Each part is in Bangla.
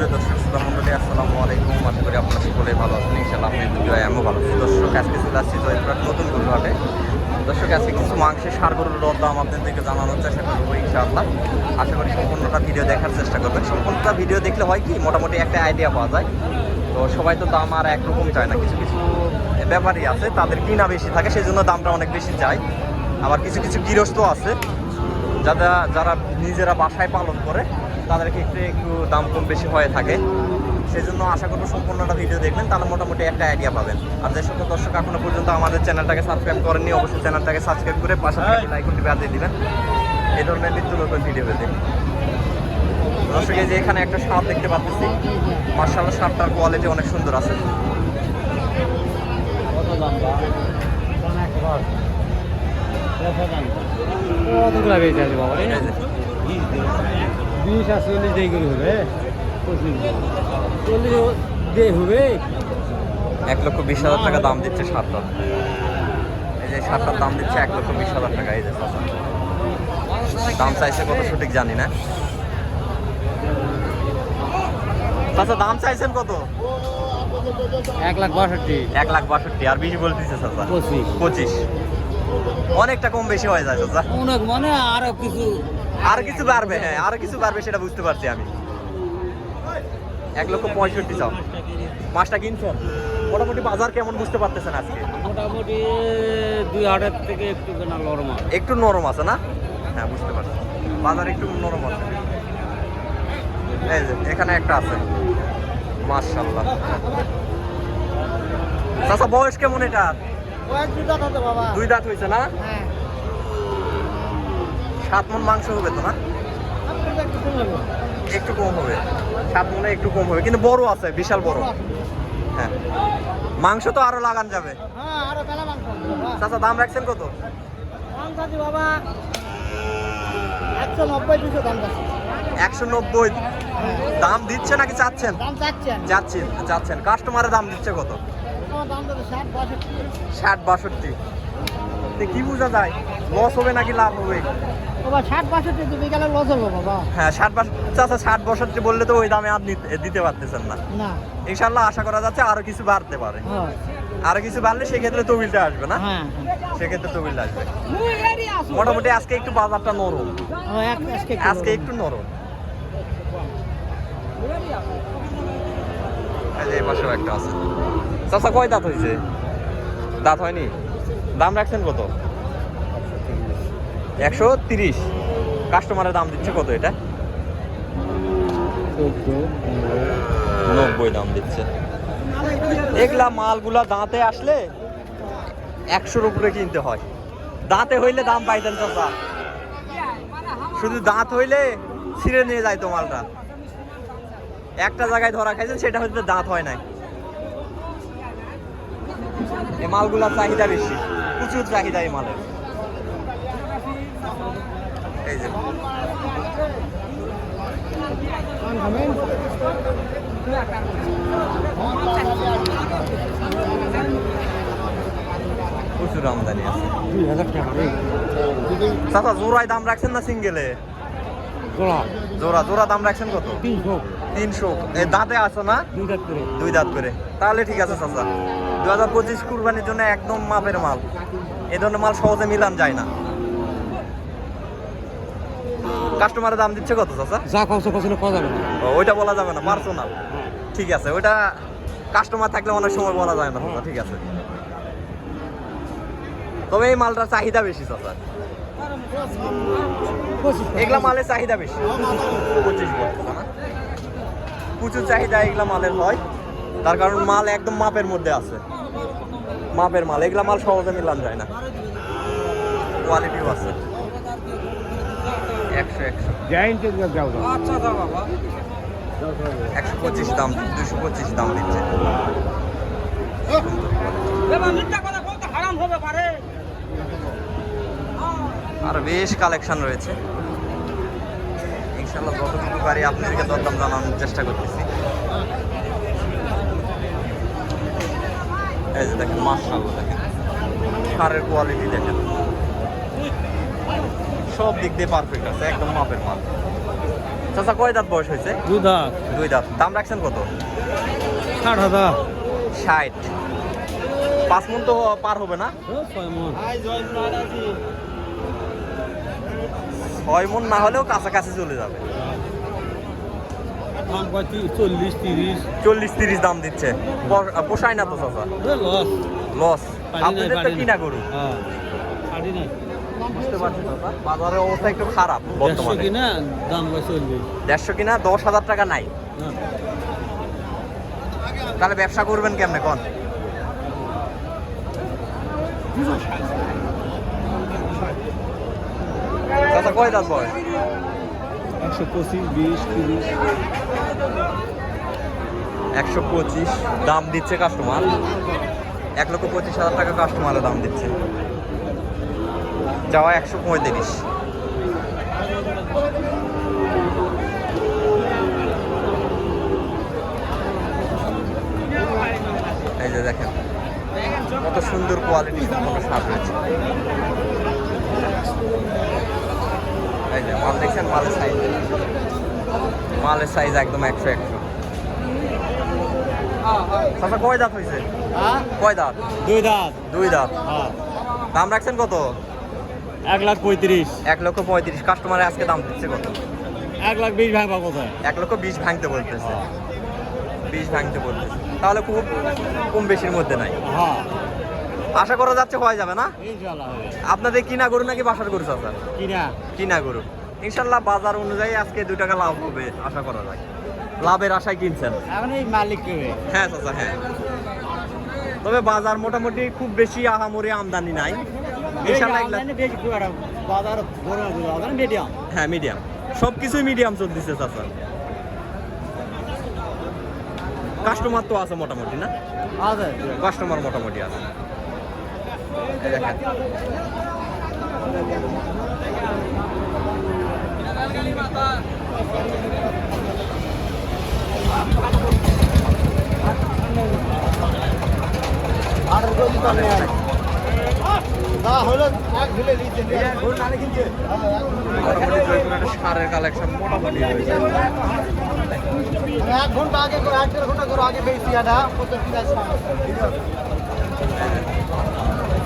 সুপ্রিয় দর্শক আসসালামু আলাইকুম। আশা করি আপনারা সকলে ভালো আছেন। ইনশাল্লাহ আপনি আমিও ভালো আছি। দর্শক, আজকে চলে আসছি আজকে কিছু মাংসের সার গরুর দাম আপনাদেরকে জানানোর চেষ্টা করব ইনশাআল্লাহ। আশা করি সম্পূর্ণটা ভিডিও দেখার চেষ্টা করবেন। সম্পূর্ণটা ভিডিও দেখলে হয় কি, মোটামুটি একটা আইডিয়া পাওয়া যায়। তো সবাই তো দাম আর একরকম চায় না। কিছু কিছু ব্যাপারই আছে, তাদের কিনা বেশি থাকে সেই জন্য দামটা অনেক বেশি যায়। আবার কিছু কিছু গৃহস্থ আছে, যারা যারা নিজেরা বাসায় পালন করে তাদেরকে ক্ষেত্রে একটু দাম কম বেশি হয়ে থাকে। সেই জন্য আশা করব সম্পূর্ণটা ভিডিও দেখবেন তাহলে মোটামুটি একটা আইডিয়া পাবেন। আর যে সকল দর্শক এখনও পর্যন্ত আমাদের চ্যানেলটাকে সাবস্ক্রাইব করেননি অবশ্যই চ্যানেলটাকে সাবস্ক্রাইব করে পাশে লাইক করতে বাজিয়ে দিবেন। এই ধরনের নিত্য নতুন ভিডিও পেতে। দর্শক এই যে এখানে একটা সাপ দেখতে পাচ্ছি। মার্শাল্লাহ সাপটার কোয়ালিটি অনেক সুন্দর আছে। বিশ আর চল্লিশ দিয়ে করে হবে চল্লিশ দিয়ে হবে? এক লক্ষ বিশ হাজার টাকা দাম দিচ্ছে সারটার এই যে সারটার দাম দিচ্ছে এক লক্ষ বিশ হাজার টাকা এই যে দাম চাইছে কত সঠিক জানি না। চাচা দাম চাইছেন কত? এক লাখ বাষট্টি। এক লাখ বাষট্টি আর বেশি বলতেছে চাচা পঁচিশ। পঁচিশ। অনেকটা কম বেশি হয়ে যায় চাচা অনেক মানে আরও কিছু আর কিছু বাড়বে হ্যাঁ আর কিছু বাড়বে সেটা বুঝতে পারছি আমি। এক লক্ষ পঁয়ষট্টি চাও মাছটা কিনছেন মোটামুটি বাজার কেমন বুঝতে পারতেছেন আজকে? মোটামুটি দুই হাজার থেকে একটু কেনা লরমা একটু নরম আছে না? হ্যাঁ বুঝতে পারছি। বাজার একটু নরম আছে। এই যে এখানে একটা আছে। মাশাল্লাহ চাচা বয়স কেমন এটা? দুই দাঁত হয়েছে না? হ্যাঁ। সাত মন মাংস হবে তো না একটু কম হবে। সাত মনে একটু কম হবে কিন্তু বড় আছে বিশাল বড়। হ্যাঁ। মাংস তো আরও লাগান যাবে। চাচা দাম রাখছেন কত? বাবা একশো নব্বই। দাম দিচ্ছে নাকি চাচ্ছেন? যাচ্ছেন। যাচ্ছেন কাস্টমারের দাম দিচ্ছে কত? ষাট বাষট্টি। ষাট কি বোঝা যায়? লস হবে নাকি লাভ হবে? বাবা ষাট বাষট্টি দিবি গেলে লস হবে বাবা। হ্যাঁ ষাট বাষট্টি বললে তো ওই দামে আর নিতে- দিতে পারতেছেন না। না। ইনশাল্লাহ আশা করা যাচ্ছে আরও কিছু বাড়তে পারে। হ্যাঁ। আরও কিছু বাড়লে সেক্ষেত্রে তবিলটা আসবে না? হ্যাঁ। সেক্ষেত্রে তবিলটা আসবে। মোটামুটি আজকে একটু বাজারটা নরম। হ্যাঁ আজকে একটু নরম। এই পাশেও একটা আছে। চাচা কয় দাঁত হয়েছে? দাঁত হয়নি? দাম রাখছেন কত? একশো তিরিশ। কাস্টমারের দাম দিচ্ছে কত এটা? নব্বই দাম দিচ্ছে। এগুলা মালগুলা দাঁতে আসলে একশোর উপরে কিনতে হয়। দাঁতে হইলে দাম পাইতেন চাচা। শুধু দাঁত হইলে ছিঁড়ে নিয়ে যায় তো মালটা। একটা জায়গায় ধরা খাইছেন, সেটা হচ্ছে দাঁত হয় নাই। এই মালগুলার চাহিদা বেশি। প্রচুর চাহিদা এই মালের। এই যে। প্রচুর আমদানি আছে। চাচা জোড়ায় দাম রাখছেন না সিঙ্গেলে? গোলা জোড়া জোড়া দাম রাখছেন কত? তিনশো। তিনশো। দাঁতে আছে না? দুই হাজার করে। দুই দাঁত করে। তাহলে ঠিক আছে চাচা। দু হাজার পঁচিশ কুরবানির জন্য একদম মাপের মাল। এ ধরনের মাল সহজে মিলান যায় না। কাস্টমারের দাম দিচ্ছে কত চাচা? যা কষ্ট করছিল করা যাবে না। ওইটা বলা যাবে না পার্সোনাল। ঠিক আছে ওইটা কাস্টমার থাকলে অনেক সময় বলা যায় না ঠিক আছে। তবে এই মালটার চাহিদা বেশি চাচা। এগুলা মালের চাহিদা বেশি। পঁচিশ বলতেছে না? প্রচুর চাহিদা এগুলা মালের হয়। তার কারণ মাল একদম মাপের মধ্যে আছে। মাপের মাল এগুলা মাল সহজে মিলান যায় না। কোয়ালিটিও আছে। একশো একশো। আচ্ছা একশো পঁচিশ দাম দুশো পঁচিশ দাম দিচ্ছে। আর বেশ কালেকশন রয়েছে। ইনশাল্লাহ যতটুকু পারি আপনাদেরকে দরদাম জানানোর চেষ্টা করতেছি। এই যে দেখেন মাশাআল্লাহ দেখেন। সারের কোয়ালিটি দেখেন। সব দিক দিয়ে পারফেক্ট আছে একদম মাপের মাল। চাচা কয় দাঁত বয়স হয়েছে? দুধ হাত দুই দাঁত। দাম রাখছেন কত? ষাট হাজার। ষাট। পাঁচ মন তো পার হবে না? ও, ছয় মন না হলেও কাছাকাছি চলে যাবে। চল্লিশ তিরিশ। চল্লিশ তিরিশ দাম দিচ্ছে। পোষায় না তো চাচা? লস আপনাদের তো পারি কিনা গরু? হ্যাঁ বুঝতে পারছি চাচা। বাজারের অবস্থা একটু খারাপ বর্তমানে। কিনা দাম চল্লিশ। দেড়শো কিনা দশ হাজার টাকা নাই। না তাহলে ব্যবসা করবেন কেমনে? কন? চাচা কয় দাঁত বয়স একশো পঁচিশ বিশ তিরিশ। একশো পঁচিশ দাম দিচ্ছে কাস্টমার এক লক্ষ পঁচিশ হাজার টাকা কাস্টমারের দাম দিচ্ছে। যাওয়া একশো পঁয়ত্রিশ। এই যে দেখেন কত সুন্দর কোয়ালিটি সার রয়েছে এই যে মাল দেখছেন? মালের সাইজ মালের সাইজ একদম একশো একশো। কয় দাঁত হয়েছে কয় দাঁত? দুই দাঁত। দুই দাঁত। হ্যাঁ। দাম রাখছেন কত? এক লাখ পঁয়ত্রিশ। এক লক্ষ পঁয়ত্রিশ। কাস্টমারে আজকে দাম দিচ্ছে কত? এক লাখ বিশ ভাঙবা কোথায়? এক লক্ষ বিশ ভাঙতে বলতেছে। বিশ ভাঙতে বলতেছে। তাহলে খুব কম বেশির মধ্যে নাই। হ্যাঁ। আশা করা যাচ্ছে হয়ে যাবে না? আপনাদের কিনা গরু নাকি বাসার গরু চাচা? কিনা। কিনা গরু। ইনশাল্লাহ বাজার অনুযায়ী আজকে দুই টাকা লাভ হবে আশা করা যায়। লাভের আশায় কিনছেন। মালিক হ্যাঁ চাচা হ্যাঁ। তবে বাজার মোটামুটি খুব বেশি আহামরি আমদানি নাই। হ্যাঁ মিডিয়াম সব কিছুই মিডিয়াম চলতেছে চাচা। কাস্টমার তো আছে মোটামুটি না? আছে। কাস্টমার মোটামুটি আছে। দেখেন সারের কালেকশন মোটামুটি রয়েছে এক ঘণ্টা আগে এক দেড় ঘণ্টা করে আগে পেয়েছি এটা পঞ্চাশ কিনা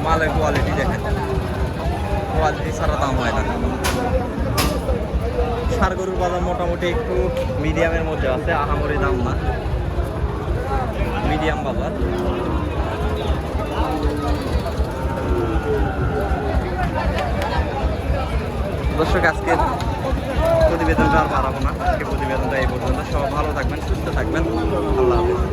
মালের কোয়ালিটি দেখেন। কোয়ালিটি ছাড়া দাম হয় না। সার গরুর বাজার মোটামুটি একটু মিডিয়ামের মধ্যে আছে, আহামরি দাম না। মিডিয়াম বাজার। দর্শক, আজকে প্রতিবেদনটা আর বাড়াবো না। আজকে প্রতিবেদনটা এই পর্যন্ত। সবাই ভালো থাকবেন, সুস্থ থাকবেন। আল্লাহ হাফিজ।